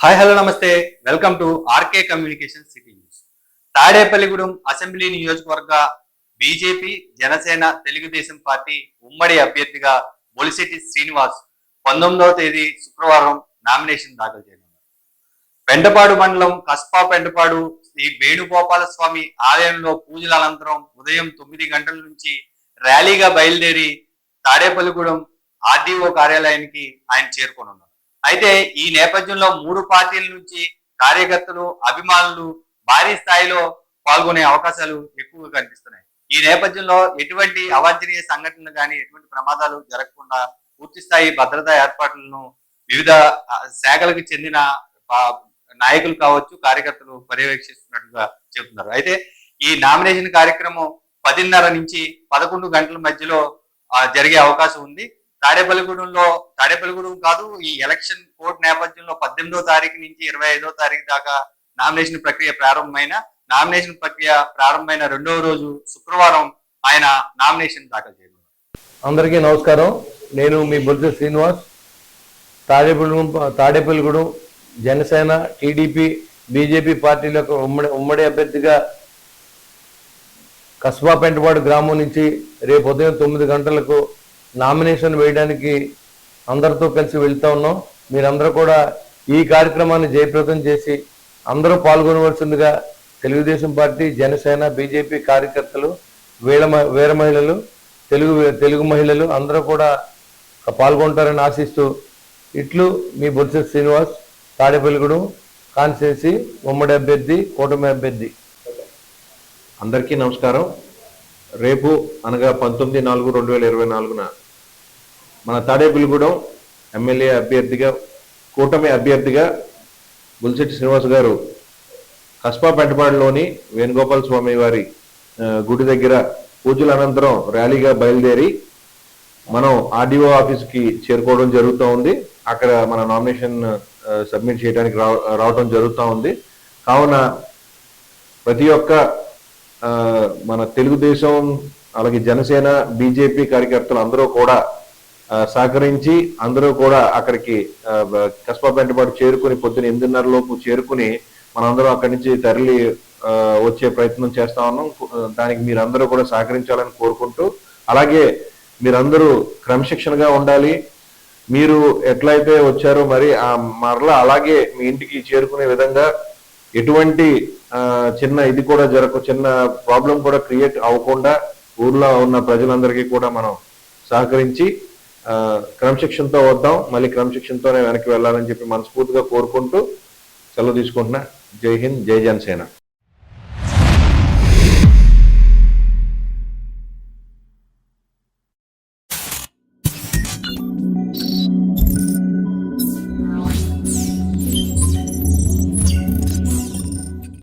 Hi hello నమస్తే. Welcome to RK communication city news. Tadepalligudem assembly నియోజకవర్గ BJP Janasena Telugu Desam party ఉమ్మడి అభ్యర్థిగా బొలిశెట్టి శ్రీనివాస్ పంతొమ్మిదవ తేదీ శుక్రవారం నామినేషన్ దాఖలు చేయనున్నారు. పెంటపాడు మండలం కస్పా పెంటపాడు శ్రీ వేణుగోపాల స్వామి ఆలయంలో పూజల అనంతరం ఉదయం తొమ్మిది గంటల నుంచి ర్యాలీగా బయలుదేరి తాడేపల్లిగూడెం ఆర్డీఓ కార్యాలయానికి ఆయన చేరుకోనున్నారు. అయితే ఈ నేపథ్యంలో మూడు పార్టీల నుంచి కార్యకర్తలు అభిమానులు భారీ స్థాయిలో పాల్గొనే అవకాశాలు ఎక్కువగా కనిపిస్తున్నాయి. ఈ నేపథ్యంలో ఎటువంటి అవాంఛనీయ సంఘటనలు కానీ ఎటువంటి ప్రమాదాలు జరగకుండా పూర్తి స్థాయి భద్రతా ఏర్పాట్లను వివిధ శాఖలకు చెందిన నాయకులు కావచ్చు కార్యకర్తలు పర్యవేక్షిస్తున్నట్టుగా చెబుతున్నారు. అయితే ఈ నామినేషన్ కార్యక్రమం పదిన్నర నుంచి పదకొండు గంటల మధ్యలో జరిగే అవకాశం ఉంది. తాడేపల్లిగూడెంలో తాడేపల్లిగూడెం కాదు ఈ ఎలక్షన్ కోర్ట్ నేపథ్యంలో పద్దెనిమిదో తారీఖు నుంచి ఇరవై ఐదో తారీఖు దాకా నామినేషన్ ప్రక్రియ ప్రారంభమైన నామినేషన్ ప్రక్రియ ప్రారంభమైన రెండవ రోజు శుక్రవారం ఆయన నామినేషన్ దాఖలు చేయనున్నారు. అందరికీ నమస్కారం. నేను మీ బుద్ధ శ్రీనివాస్. తాడేపల్లిగూడెం తాడేపల్లిగూడెం జనసేన టీడీపీ బీజేపీ పార్టీలకు ఉమ్మడి ఉమ్మడి అభ్యర్థిగా కస్బా పెంటపాడు గ్రామం నుంచి రేపు ఉదయం తొమ్మిది గంటలకు నామినేషన్ వేయడానికి అందరితో కలిసి వెళ్తా ఉన్నాం. మీరందరూ కూడా ఈ కార్యక్రమాన్ని జయప్రదం చేసి అందరూ పాల్గొనవలసిందిగా తెలుగుదేశం పార్టీ జనసేన బీజేపీ కార్యకర్తలు వీళ్ళ వీర మహిళలు తెలుగు తెలుగు మహిళలు అందరూ కూడా పాల్గొంటారని ఆశిస్తూ ఇట్లు మీ బొత్స శ్రీనివాస్ తాడేపల్లిగూడెం కాన్స్టిట్యున్సీ ఉమ్మడి అభ్యర్థి కూటమి అభ్యర్థి. అందరికీ నమస్కారం. రేపు అనగా పంతొమ్మిది నాలుగు రెండు వేల ఇరవై నాలుగున మన తాడేపల్లిగూడెం ఎమ్మెల్యే అభ్యర్థిగా కూటమి అభ్యర్థిగా బుల్శెట్టి శ్రీనివాస్ గారు కస్బా పెంటపాడులోని వేణుగోపాల స్వామి వారి గుడి దగ్గర పూజల అనంతరం ర్యాలీగా బయలుదేరి మనం ఆర్డీఓ ఆఫీస్కి చేరుకోవడం జరుగుతూ ఉంది. అక్కడ మన నామినేషన్ సబ్మిట్ చేయడానికి రావటం రావడం జరుగుతూ ఉంది. కావున ప్రతి ఒక్క మన తెలుగుదేశం అలాగే జనసేన బీజేపీ కార్యకర్తలు అందరూ కూడా సహకరించి అందరూ కూడా అక్కడికి ఆ, కస్బా పెంటపాటు చేరుకుని పొద్దున ఎనిమిదిన్నర లోపు చేరుకుని మనందరం అక్కడి నుంచి తరలి వచ్చే ప్రయత్నం చేస్తా ఉన్నాం. దానికి మీరందరూ కూడా సహకరించాలని కోరుకుంటూ అలాగే మీరందరూ క్రమశిక్షణగా ఉండాలి. మీరు ఎట్లయితే వచ్చారో మరి ఆ మరలా అలాగే మీ ఇంటికి చేరుకునే విధంగా ఎటువంటి చిన్న ఇది కూడా జరగ చిన్న ప్రాబ్లం కూడా క్రియేట్ అవ్వకుండా ఊర్లో ఉన్న ప్రజలందరికీ కూడా మనం సహకరించి క్రమశిక్షణతో వద్దాం మళ్ళీ క్రమశిక్షణతోనే వెనక్కి వెళ్ళాలని చెప్పి మనస్ఫూర్తిగా కోరుకుంటూ సెలవు తీసుకుంటున్నా. జై హింద్ జై జనసేన.